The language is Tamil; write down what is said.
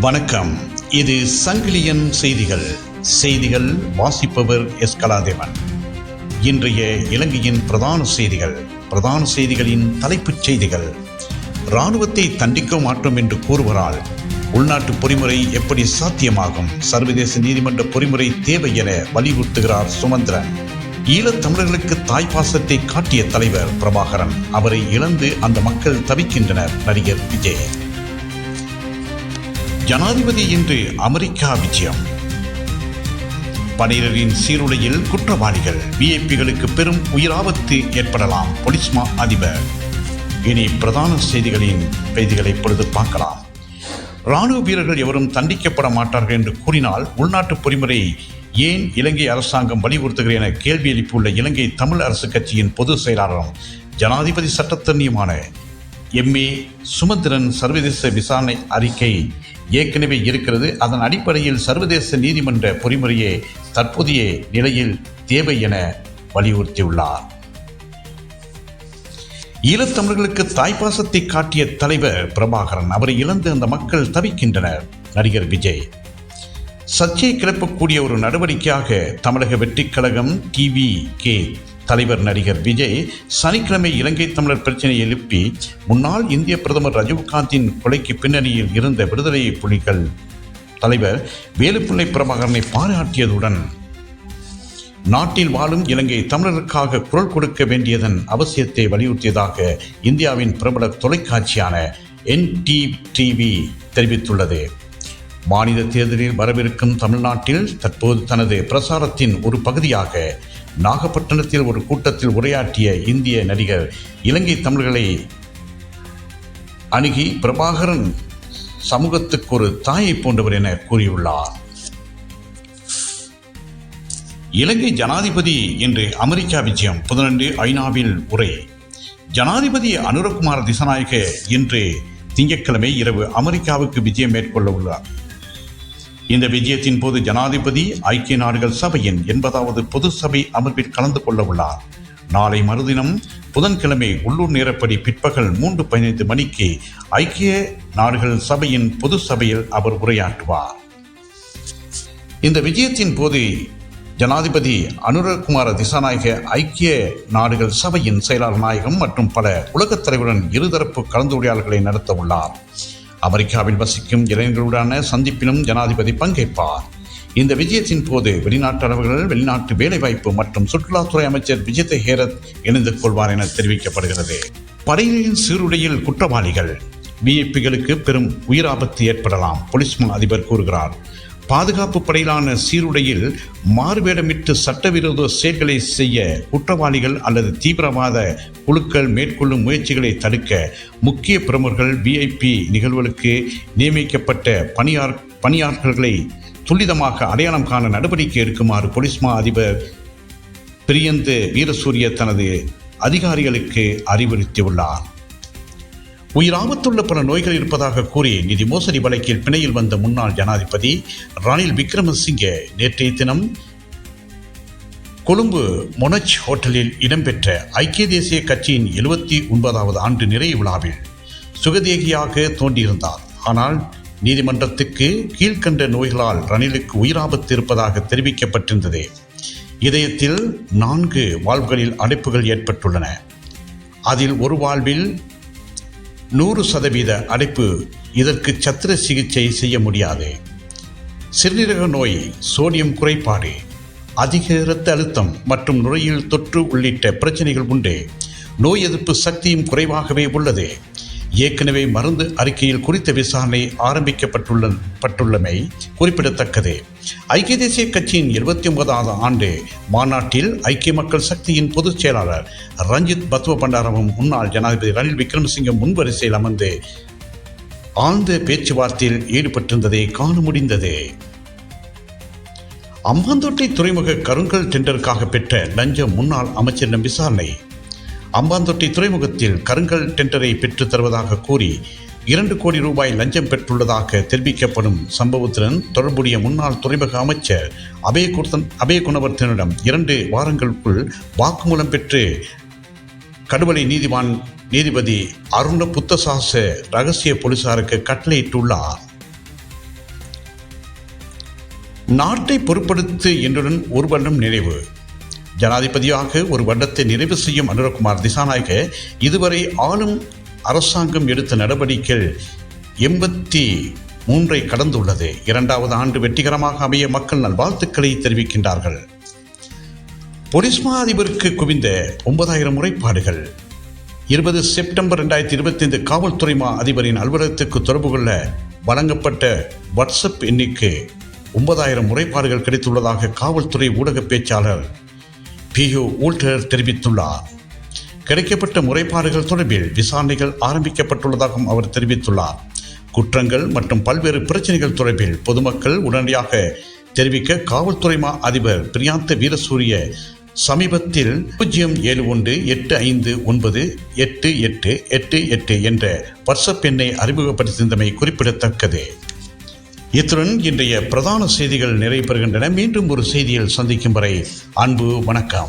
வணக்கம். இது சங்கிலியன் செய்திகள். செய்திகள் வாசிப்பவர் எஸ். கலாதேவன். இன்றைய இலங்கையின் பிரதான செய்திகள். பிரதான செய்திகளின் தலைப்புச் செய்திகள். இராணுவத்தை தண்டிக்க மாட்டோம் என்று கூறுவரால் உள்நாட்டு பொறிமுறை எப்படி சாத்தியமாகும்? சர்வதேச நீதிமன்ற பொறிமுறை தேவை என வலியுறுத்துகிறார் சுமந்திரன். ஈழத் தமிழர்களுக்கு தாய்ப்பாசத்தை காட்டிய தலைவர் பிரபாகரன். அவரை இழந்து அந்த மக்கள் தவிக்கின்றனர். நடிகர் விஜய். ஜனாதிபதி இன்று அமெரிக்கா விஜயம். பனிரரின் சீருடையில் குற்றவாளிகள் விஐபிகளுக்கு பெரும் உயிராபத்து ஏற்படலாம் பொலிஸ்மா அதிபர். இனி பிரதான செய்திகளின் செய்திகளை பொழுது பார்க்கலாம். ராணுவ வீரர்கள் எவரும் தண்டிக்கப்பட மாட்டார்கள் என்று கூறினால் உள்நாட்டு பொறிமுறை ஏன் இலங்கை அரசாங்கம் வலியுறுத்துகிறது என கேள்வி எழுப்பியுள்ள இலங்கை தமிழ் அரசு கட்சியின் பொதுச் செயலாளரும் ஜனாதிபதி சட்டத்தரணியுமான எம்ஏ சுமந்திரன் சர்வதேச விசாரணை அறிக்கை ஏற்கனவே இருக்கிறது. அதன் அடிப்படையில் சர்வதேச நீதிமன்ற பொறிமுறையே தற்போதைய நிலையில் தேவை என வலியுறுத்தியுள்ளார். ஈழத்தமிழர்களுக்கு தாய்ப்பாசத்தை காட்டிய தலைவர் பிரபாகரன் அவரை இழந்து அந்த மக்கள் தவிக்கின்றனர். நடிகர் விஜய். சர்ச்சையை கிளப்பக்கூடிய ஒரு நடவடிக்கையாக தமிழக வெற்றிக் கழகம் டிவி கே தலைவர் நடிகர் விஜய் சனிக்கிழமை இலங்கை தமிழர் பிரச்சனையை எழுப்பி முன்னாள் இந்திய பிரதமர் ரஜீவ்காந்தின் கொலைக்கு பின்னணியில் இருந்த விடுதலை புலிகள். தலைவர் வேலுப்பிள்ளை பிரபாகரனை பாராட்டியதுடன் நாட்டில் வாழும் இலங்கை தமிழருக்காக குரல் கொடுக்க வேண்டியதன் அவசியத்தை வலியுறுத்தியதாக இந்தியாவின் பிரபல தொலைக்காட்சியான என்டிடிவி தெரிவித்துள்ளது. மாநில தேர்தலில் வரவிருக்கும் தமிழ்நாட்டில் தற்போது தனது பிரசாரத்தின் ஒரு பகுதியாக நாகப்பட்டினத்தில் ஒரு கூட்டத்தில் உரையாற்றிய இந்திய நடிகர் இலங்கை தமிழர்களை அணுகி பிரபாகரன் சமூகத்துக்கு ஒரு தாயை போன்றவர் என கூறியுள்ளார். இலங்கை ஜனாதிபதி என்று அமெரிக்கா விஜயம். புதனன்று ஐநாவில் உரை. ஜனாதிபதி அனுரகுமார் திசநாயக இன்று திங்கட்கிழமை இரவு அமெரிக்காவுக்கு விஜயம் மேற்கொள்ள உள்ளார். இந்த விஜயத்தின் போது ஜனாதிபதி ஐக்கிய நாடுகள் சபையின் எண்பதாவது பொது சபை அமர்வில் கலந்து கொள்ள உள்ளார். நாளை மறுதினம் புதன்கிழமை உள்ளூர் நேரப்படி பிற்பகல் மூன்று பதினைந்து மணிக்கு ஐக்கிய நாடுகள் சபையின் பொது சபையில் அவர் உரையாற்றுவார். இந்த விஜயத்தின் போது ஜனாதிபதி அனுரகுமார திசாநாயக ஐக்கிய நாடுகள் சபையின் செயலாளர் நாயகம் மற்றும் பல உலகத் தலைவருடன் இருதரப்பு கலந்துரையாடல்களை நடத்த உள்ளார். அமெரிக்காவில் வசிக்கும் இளைஞர்களுடான சந்திப்பிலும் ஜனாதிபதி பங்கேற்பார். இந்த விஜயத்தின் போது வெளிநாட்டு அளவுகள் வெளிநாட்டு வேலைவாய்ப்பு மற்றும் சுற்றுலாத்துறை அமைச்சர் விஜய் ஹேரத் இணைந்து கொள்வார் என தெரிவிக்கப்படுகிறது. படையினரின் சீருடையில் குற்றவாளிகள். விஐபிகளுக்கு பெரும் உயிராபத்து ஏற்படலாம் போலீஸ் அதிபர் கூறுகிறார். பாதுகாப்பு படையிலான சீருடையில் மாறுவேடமிட்டு சட்டவிரோத செயல்களை செய்ய குற்றவாளிகள் அல்லது தீவிரவாத குழுக்கள் மேற்கொள்ளும் முயற்சிகளை தடுக்க முக்கிய பிரமுகர்கள் விஐபி நிகழ்வுகளுக்கு நியமிக்கப்பட்ட பணியார் பணியாளர்களை துல்லிதமாக அடையாளம் காண நடவடிக்கை எடுக்குமாறு போலீஸ் மா அதிபர் பிரியந்து வீரசூரிய தனது அதிகாரிகளுக்கு அறிவுறுத்தியுள்ளார். உயிராபத்துள்ள பல நோய்கள் இருப்பதாக கூறி நிதி மோசடி வழக்கில் பிணையில் வந்த முன்னாள் ஜனாதிபதி ரணில் விக்ரமசிங்கே நேற்றைய தினம் கொழும்பு மொனச் ஹோட்டலில் இடம்பெற்ற ஐக்கிய தேசிய கட்சியின் எழுபத்தி ஒன்பதாவது ஆண்டு நிறைவு விழாவில் சுகதேகியாக தோன்றியிருந்தார். ஆனால் நீதிமன்றத்துக்கு கீழ்கண்ட நோய்களால் ரணிலுக்கு உயிராபத்து இருப்பதாக தெரிவிக்கப்பட்டிருந்தது. இதயத்தில் நான்கு வாழ்வுகளில் அடைப்புகள் ஏற்பட்டுள்ளன. அதில் ஒரு வாழ்வில் நூறு சதவீத அடைப்பு இதற்கு சத்திர சிகிச்சை செய்ய முடியாது. சிறுநீரக நோய் சோடியம் குறைபாடு. அதிக இரத்த அழுத்தம் மற்றும் நுரையீரல் தொற்று உள்ளிட்ட பிரச்சனைகள் உண்டு. நோய் எதிர்ப்பு சக்தியும் குறைவாகவே உள்ளது. ஏற்கனவே மருந்து அறிக்கையில் குறித்த விசாரணை ஆரம்பிக்கப்பட்டுள்ள பட்டுள்ளமை குறிப்பிடத்தக்கது. ஐக்கிய தேசிய கட்சியின் இருபத்தி ஒன்பதாவது ஆண்டு மாநாட்டில் ஐக்கிய மக்கள் சக்தியின் பொதுச் செயலாளர் ரஞ்சித் பத்வ பண்டாரமும் முன்னாள் ஜனாதிபதி ரணில் விக்ரமசிங்க முன்வரிசையில் அமர்ந்து ஆழ்ந்த பேச்சுவார்த்தையில் ஈடுபட்டிருந்ததை காண முடிந்தது. அம்பாந்தோட்டை துறைமுக கருங்கல் டெண்டருக்காக பெற்ற லஞ்சம் முன்னாள் அமைச்சரிடம் விசாரணை அம்பாந்தொட்டி துறைமுகத்தில் கருங்கல் டெண்டரை பெற்றுத் தருவதாக கூறி இரண்டு கோடி ரூபாய் லஞ்சம் பெற்றுள்ளதாக தெரிவிக்கப்படும் சம்பவத்துடன் தொடர்புடைய முன்னாள் துறைமுக அமைச்சர் அபயகுர்தன் அபயகுணவர்த்தனிடம் இரண்டு வாரங்களுக்குள் வாக்குமூலம் பெற்று கடுவலை நீதிவான் நீதிபதி அருண புத்தசாச ரகசிய போலீசாருக்கு கட்டளையிட்டுள்ளார். நாட்டை பொருட்படுத்து என்றுடன் ஒரு வருடம் நிறைவு. ஜனாதிபதியாக ஒரு வருடத்தை நிறைவு செய்யும் அனுரகுமார் திசாநாயக இதுவரை ஆளும் அரசாங்கம் எடுத்த நடவடிக்கைகள் எண்பத்தி மூன்றை கடந்துள்ளது. இரண்டாவது ஆண்டு வெற்றிகரமாக அமைய மக்கள் நல்வாழ்த்துக்களை தெரிவிக்கின்றார்கள். பொலிஸ்மா அதிபருக்கு குவிந்த ஒன்பதாயிரம் முறைப்பாடுகள். இருபது செப்டம்பர் ரெண்டாயிரத்தி இருபத்தைந்து காவல்துறை மா அதிபரின் அலுவலகத்துக்கு தொடர்பு கொள்ள வழங்கப்பட்ட வாட்ஸ்அப் எண்ணிக்கை ஒன்பதாயிரம் முறைப்பாடுகள் கிடைத்துள்ளதாக காவல்துறை ஊடக பேச்சாளர் பியு ஊல்டர் தெரிவித்துள்ளார். கிடைக்கப்பட்ட முறைப்பாடுகள் தொடர்பில் விசாரணைகள் ஆரம்பிக்கப்பட்டுள்ளதாகவும் அவர் தெரிவித்துள்ளார். குற்றங்கள் மற்றும் பல்வேறு பிரச்சனைகள் தொடர்பில் பொதுமக்கள் உடனடியாக தெரிவிக்க காவல்துறை மா அதிபர் பிரியாந்த வீரசூரிய சமீபத்தில் பூஜ்ஜியம் ஏழு ஒன்று எட்டு ஐந்து ஒன்பது எட்டு எட்டு எட்டு எட்டு என்ற வாட்ஸ்அப் எண்ணை அறிமுகப்படுத்தியிருந்தமை குறிப்பிடத்தக்கது. இத்துடன் இன்றைய பிரதான செய்திகள் நிறைவு பெறுகின்றன. மீண்டும் ஒரு செய்தியில் சந்திக்கும் வரை அன்பு வணக்கம்.